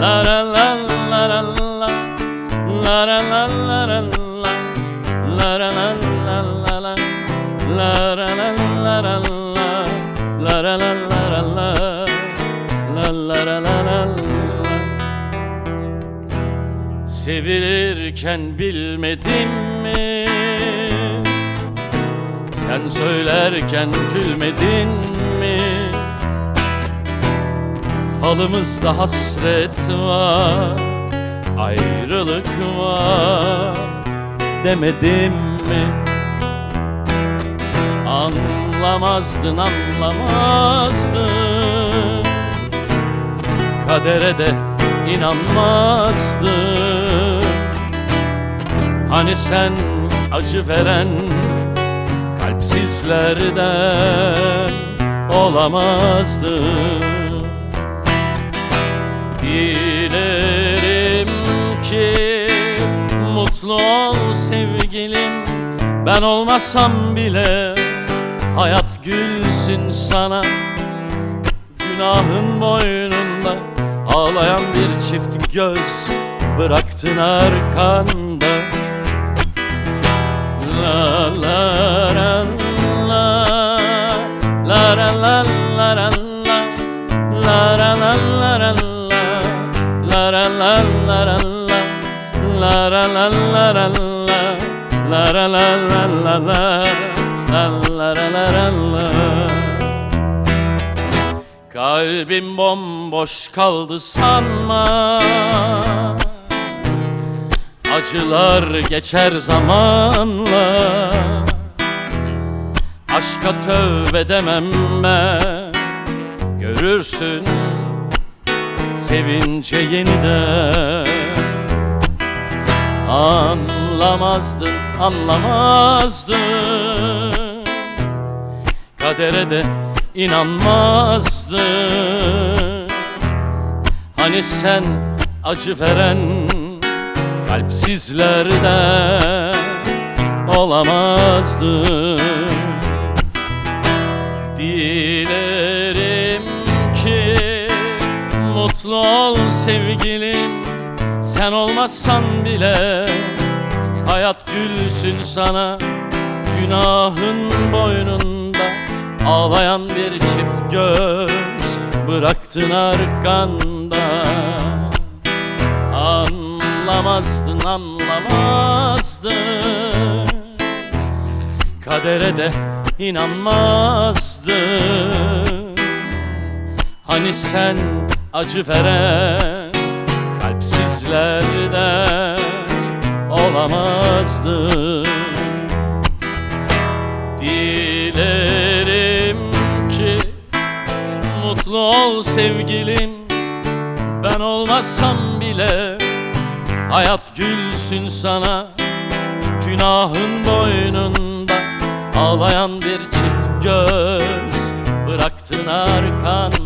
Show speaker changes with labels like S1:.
S1: La la la la la la. La la la la la la. La la la la la la. La la la la la la. La la la la la la. La la la la la Sevilirken bilmedim mi? Sen söylerken gülmedin mi? Falımızda hasret var Ayrılık var. Demedim mi? Anlamazdın anlamazdın. Kadere de inanmazdın. Hani sen acı veren kalpsizlerden olamazdın Dilerim ki mutlu ol sevgilim Ben olmasam bile hayat gülsün sana Günahın boynunda ağlayan bir çift göz Bıraktın arkanda la La la la la la la La la la la la la la la La la la la la la La la la la la Kalbim bomboş kaldı sanma Acılar geçer zamanla Aşka tövbe demem ben Görürsün sevince yeniden. Anlamazdın, anlamazdın. Kadere de inanmazdın. Hani sen acı veren kalpsizlerden olamazdın. Dilerim mutlu ol sevgilim Sen olmazsan bile hayat gülsün sana. Günahın boynunda ağlayan bir çift göz Bıraktın arkanda. Anlamazdın anlamazdın. Kadere de inanmazdın. Hani sen acı veren kalpsizlerden olamazdın Dilerim ki mutlu ol sevgilim Ben olmazsam bile hayat gülsün sana. Günahın boynunda ağlayan bir çift göz Bıraktın arkanda